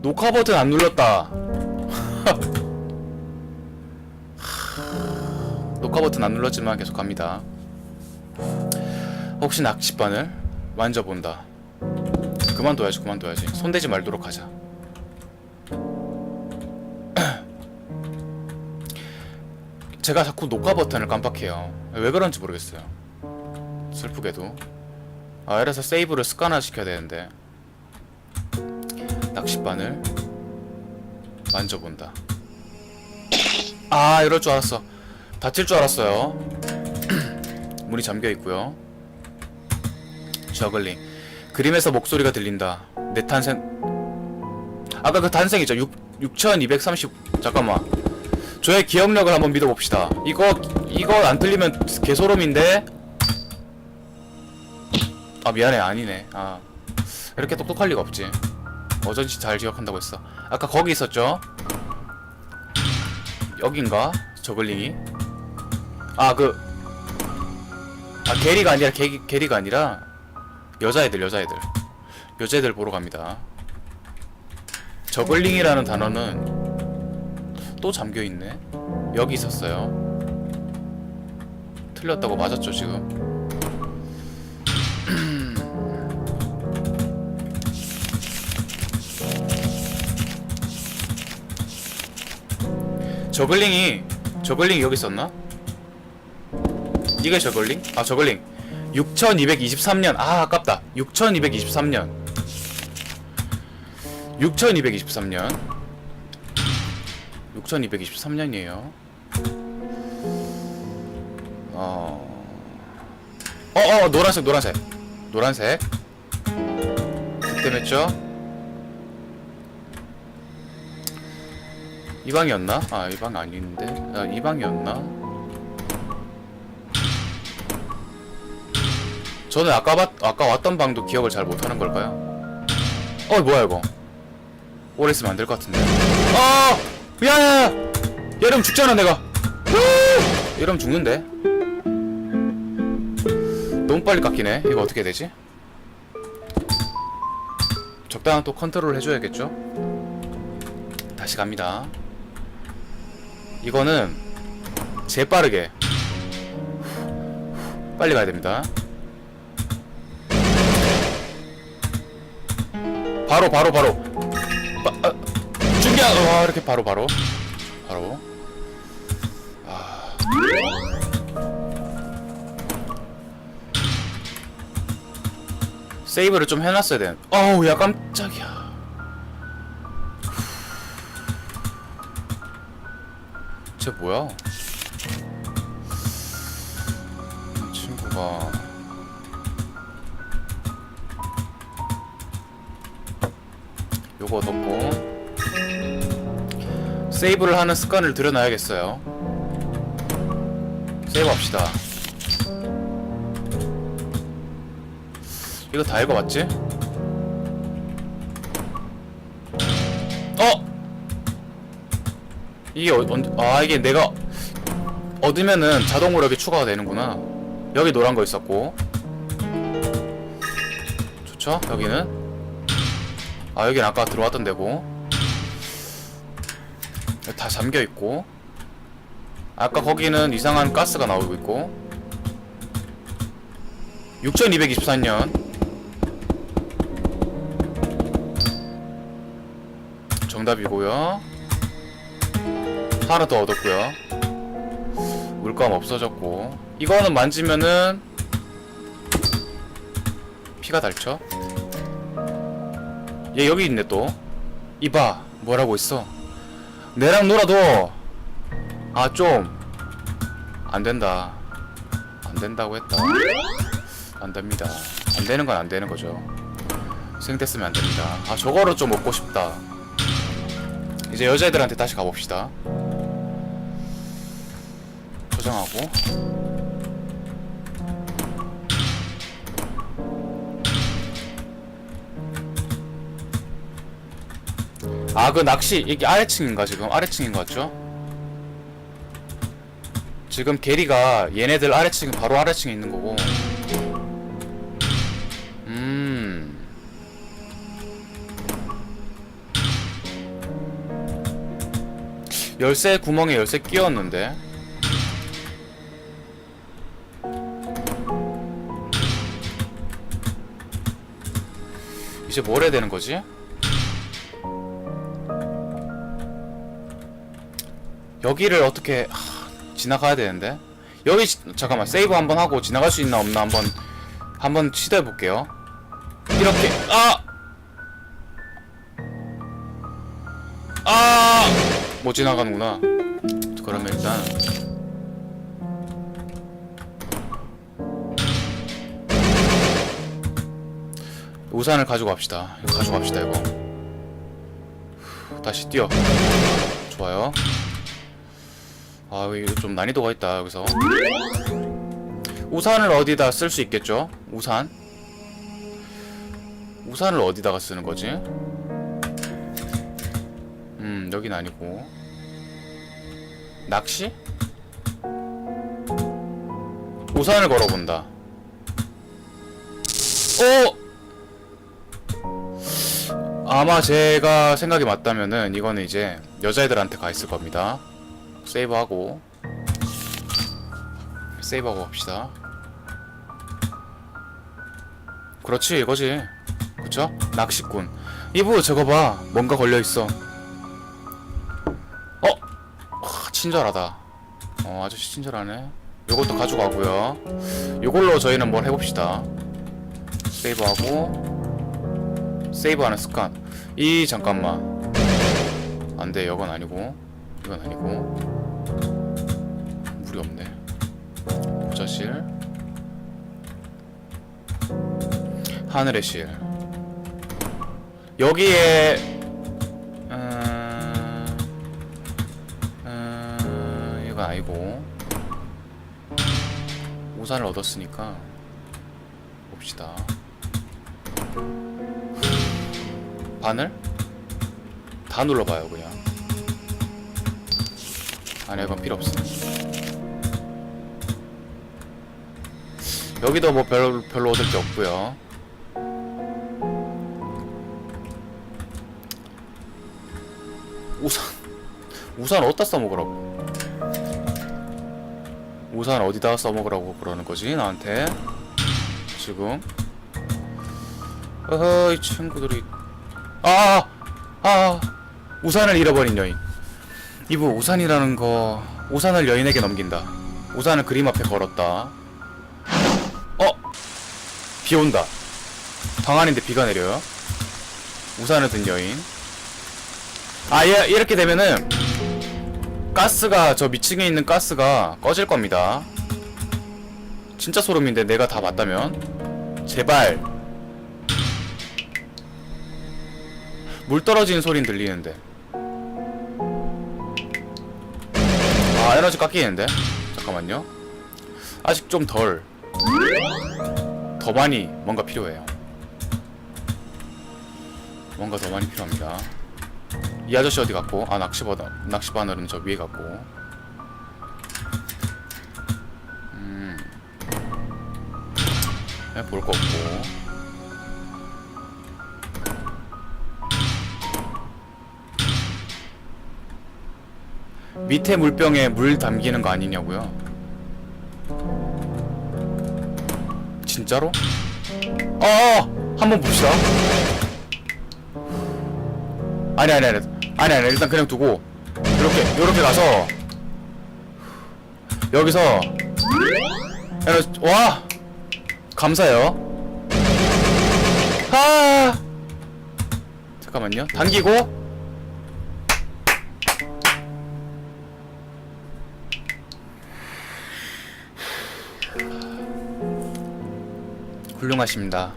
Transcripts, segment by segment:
녹화 버튼 안 눌렀다. 녹화 버튼 안 눌렀지만 계속 갑니다. 혹시 낚싯바늘 만져본다. 그만둬야지, 그만둬야지. 손대지 말도록 하자. 제가 자꾸 녹화 버튼을 깜빡해요. 왜 그런지 모르겠어요. 슬프게도. 아, 이래서 세이브를 습관화 시켜야 되는데. 낚싯바늘 만져본다. 아, 이럴 줄 알았어. 다칠 줄 알았어요. 문이 잠겨 있고요. 저글링. 그림에서 목소리가 들린다. 내 탄생. 아까 그 탄생이죠. 6 6230 잠깐만. 저의 기억력을 한번 믿어봅시다. 이거 이거 안 틀리면 개소름인데. 아 미안해 아니네. 아 이렇게 똑똑할 리가 없지. 어쩐지 잘 기억한다고 했어. 아까 거기 있었죠? 여긴가? 저글링이? 아 그. 아 게리가 아니라 게, 게리가 아니라 여자애들 여자애들 여자애들 보러 갑니다. 저글링이라는 단어는 또 잠겨 있네. 여기 있었어요. 틀렸다고 맞았죠 지금. 저글링이 저글링이 여기 있었나? 이게 저글링? 아 저글링 6223년 아 아깝다 6223년 6223년 6223년이에요 어... 어, 어, 노란색, 노란색. 노란색. 그때 맺죠? 이 방이었나? 아, 이 방 아닌데. 아, 이 방이었나? 저는 아까 봤, 아까 왔던 방도 기억을 잘 못하는 걸까요? 어, 뭐야, 이거. 오래 있으면 안 될 것 같은데. 어! 야, 야, 야! 이러면 죽잖아, 내가. 후! 이러면 죽는데. 너무 빨리 깎이네. 이거 어떻게 되지? 적당한 또 컨트롤 해줘야겠죠? 다시 갑니다. 이거는 재빠르게 빨리 가야 됩니다. 바로 바로 바로 바, 아, 준비야 와 이렇게 바로 바로 바로 아 세이브를 좀 해놨어야 돼. 어우 야 깜짝이야. 쟤 뭐야? 이 친구가 요거 넣고 세이브를 하는 습관을 들여놔야겠어요. 세이브 합시다. 이거 다 읽어봤지? 어! 이게 어, 언, 아 이게 내가 얻으면은 자동으로 여기 추가가 되는구나. 여기 노란 거 있었고. 좋죠? 여기는? 아 여긴 아까 들어왔던 데고. 다 잠겨있고. 아까 거기는 이상한 가스가 나오고 있고. 6224년. 정답이고요. 하나 더 얻었고요. 물감 없어졌고 이거는 만지면은 피가 닳죠. 얘 여기 있네 또. 이봐 뭐라고 있어. 내랑 놀아도 아 좀 안된다. 안된다고 했다. 안됩니다. 안되는 건 안되는 거죠. 생됐으면 안됩니다. 아 저거를 좀 먹고 싶다. 이제 여자애들한테 다시 가봅시다. 저장하고. 아, 그 낚시, 이게 아래층인가, 지금? 아래층인 것 같죠? 지금 게리가 얘네들 아래층, 바로 아래층에 있는 거고. 음. 열쇠 구멍에 열쇠 끼웠는데 이제 뭘 해야 되는 거지? 여기를 어떻게 하, 지나가야 되는데 여기 지- 잠깐만 세이브 한번 하고 지나갈 수 있나 없나 한번 한번 시도해 볼게요. 이렇게 아! 아! 못 지나가는구나. 그러면 일단 우산을 가지고 갑시다. 가지고 갑시다 이거. 후, 다시 뛰어. 좋아요. 아 이거 좀 난이도가 있다 여기서. 우산을 어디다 쓸 수 있겠죠? 우산. 우산을 어디다가 쓰는 거지? 음 여긴 아니고 낚시? 우산을 걸어본다 오! 아마 제가 생각이 맞다면은 이거는 이제 여자애들한테 가 있을 겁니다. 세이브하고. 세이브하고 갑시다. 그렇지 이거지. 그쵸? 낚시꾼. 이브 저거 봐. 뭔가 걸려 있어. 어? 하, 친절하다. 어 아저씨 친절하네. 요것도 가져가고요. 요걸로 저희는 뭘 해봅시다. 세이브하고 세이브하는 습관. 이 잠깐만. 안돼 이건 아니고. 이건 아니고. 물이 없네. 보자실. 하늘의 실. 여기에 음... 음... 이건 아니고. 우산을 얻었으니까 봅시다 바늘? 다 눌러봐요 그냥. 아니 이건 필요 없어. 여기도 뭐 별로, 별로 얻을 게 없고요. 우산 우산 어디다 써먹으라고? 우산 어디다 써먹으라고 그러는 거지 나한테? 지금? 어허 이 친구들이 아, 아 우산을 잃어버린 여인. 이브 우산이라는 거 우산을 여인에게 넘긴다. 우산을 그림 앞에 걸었다. 어? 비 온다. 방 안인데 비가 내려요 우산을 든 여인. 아 예, 이렇게 되면은 가스가 저 밑층에 있는 가스가 꺼질 겁니다. 진짜 소름인데 내가 다 봤다면. 제발 물 떨어지는 소린 들리는데. 아 에너지 깎이는데? 잠깐만요. 아직 좀 덜. 더 많이 뭔가 필요해요. 뭔가 더 많이 필요합니다. 이 아저씨 어디 갔고? 아 낚시바다 낚시바늘은 저 위에 갔고. 음. 그냥 볼거 없고 밑에 물병에 물 담기는 거 아니냐고요? 진짜로? 어, 한번 봅시다. 아니 아니 아니 아니 아니 일단 그냥 두고 이렇게 이렇게 가서 여기서 와 감사해요. 아 잠깐만요. 당기고 훌륭하십니다.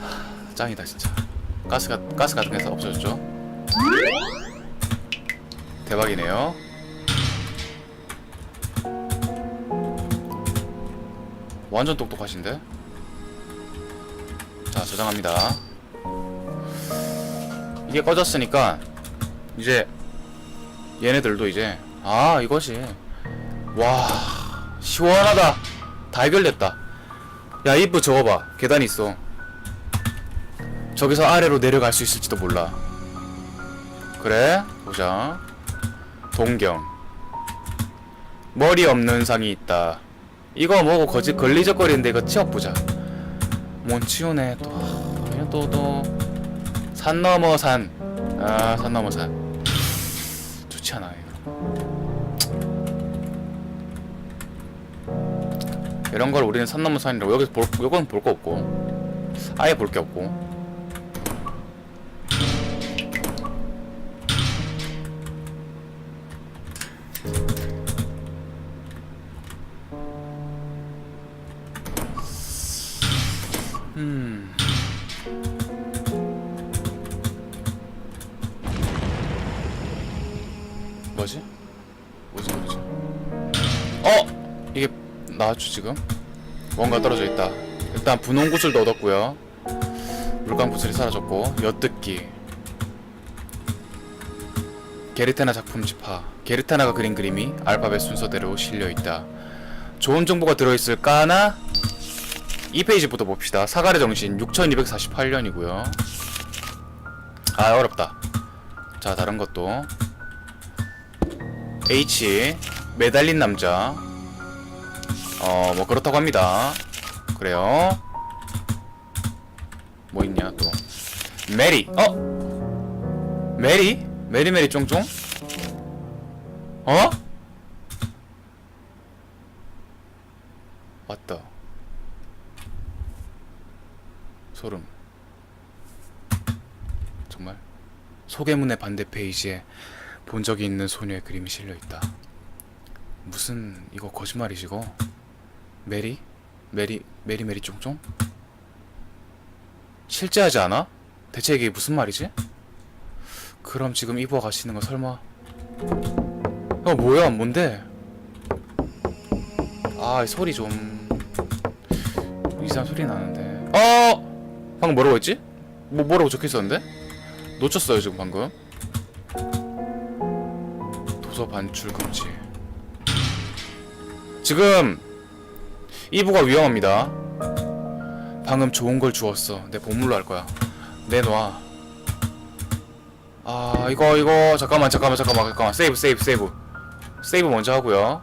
하, 짱이다 진짜. 가스가 가스 같은 게서 없어졌죠? 대박이네요. 완전 똑똑하신데? 자 저장합니다. 이게 꺼졌으니까 이제 얘네들도 이제 아 이것이 와 시원하다 다 해결됐다 야 이브 저거 봐. 계단이 있어. 저기서 아래로 내려갈 수 있을지도 몰라. 그래? 보자. 동경. 머리 없는 상이 있다. 이거 뭐고 거짓 걸리적거리는데 이거 치워보자. 뭔 치우네 또또또. 산 넘어 산아산 넘어 산. 좋지 않아 이런 걸 우리는 산 넘어 산이라고 여기서 볼 요건 볼 거 없고. 아예 볼 게 없고 나왔죠 지금? 뭔가 떨어져 있다. 일단 분홍 구슬도 얻었고요. 물감 구슬이 사라졌고 엿듣기. 게르테나 작품 집화. 게르테나가 그린 그림이 알파벳 순서대로 실려 있다. 좋은 정보가 들어있을까나? 이 페이지부터 봅시다. 사가의 정신 6248년이고요. 아 어렵다. 자 다른 것도 H 매달린 남자. 어 뭐 그렇다고 합니다. 그래요. 뭐 있냐 또 메리. 어? 메리? 메리 메리 쫑쫑? 어? 왔다. 소름. 정말 소개문의 반대 페이지에 본 적이 있는 소녀의 그림이 실려 있다. 무슨 이거 거짓말이시고? 메리? 메리 메리 메리 쫑쫑? 실제하지 않아? 대체 이게 무슨 말이지? 그럼 지금 입어 가시는 거 설마? 어 뭐야 뭔데? 아이 소리 좀 이상한 소리 나는데. 어 방금 뭐라고 했지? 뭐 뭐라고 적혀 있었는데? 놓쳤어요 지금 방금. 도서 반출 금지. 지금 이부가 위험합니다. 방금 좋은 걸 주웠어. 내 보물로 할 거야. 내놔. 아 이거 이거 잠깐만 잠깐만 잠깐만 잠깐만 세이브 세이브 세이브 세이브 먼저 하고요.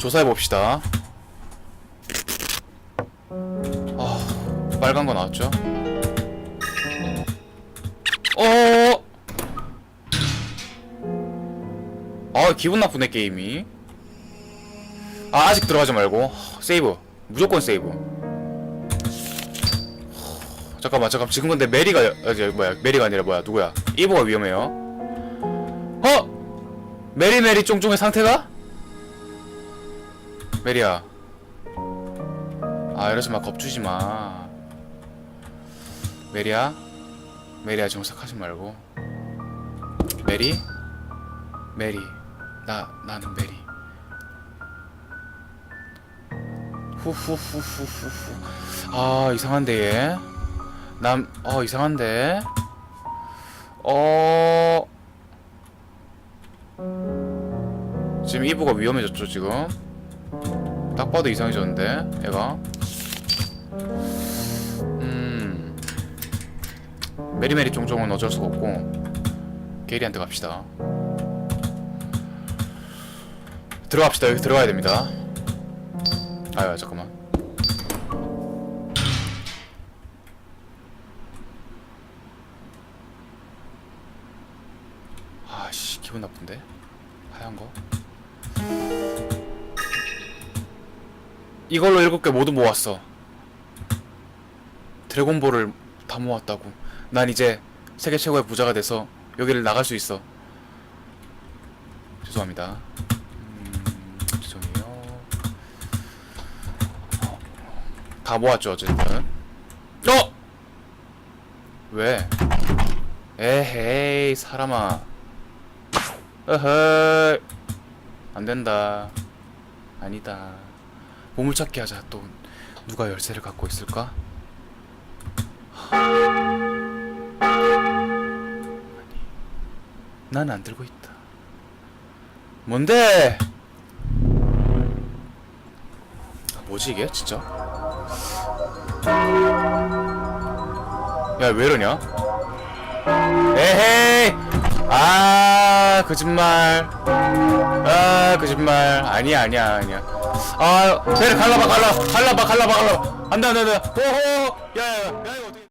조사해 봅시다. 아 빨간 거 나왔죠? 아 기분 나쁘네 게임이. 아 아직 들어가지 말고 세이브 무조건 세이브. 잠깐만 잠깐 지금 근데 메리가 아, 뭐야 메리가 아니라 뭐야 누구야 이보가 위험해요. 어? 메리 메리 쫑쫑의 상태가? 메리야. 아 이러지 마 겁주지 마. 메리야. 메리야 정색하지 말고. 메리? 메리. 나 나는 메리. 후후후후후후. 아 이상한데 얘. 남. 어 이상한데. 어. 지금 이브가 위험해졌죠 지금. 딱 봐도 이상해졌는데 얘가 음 메리메리 쫑쫑은 어쩔 수가 없고 게리한테 갑시다 들어갑시다 여기 들어가야 됩니다 아유 잠깐만 아씨 기분 나쁜데 하얀 거 이걸로 일곱 개 모두 모았어. 드래곤볼을 다 모았다고. 난 이제 세계 최고의 부자가 돼서 여기를 나갈 수 있어. 죄송합니다. 음, 죄송해요. 어, 다 모았죠 어쨌든. 어! 왜? 에헤이 사람아. 어허. 안 된다. 아니다. 보물찾기 하자. 또 누가 열쇠를 갖고 있을까? 아니, 난 안 들고 있다. 뭔데? 뭐지 이게 진짜? 야왜 이러냐? 에헤이! 아 거짓말. 아 거짓말. 아니야 아니야 아니야. 아 내려 갈라봐 갈라. 갈라봐 갈라봐 갈라봐. 안돼 안돼 안돼. 오호! 야야야 야, 어떻게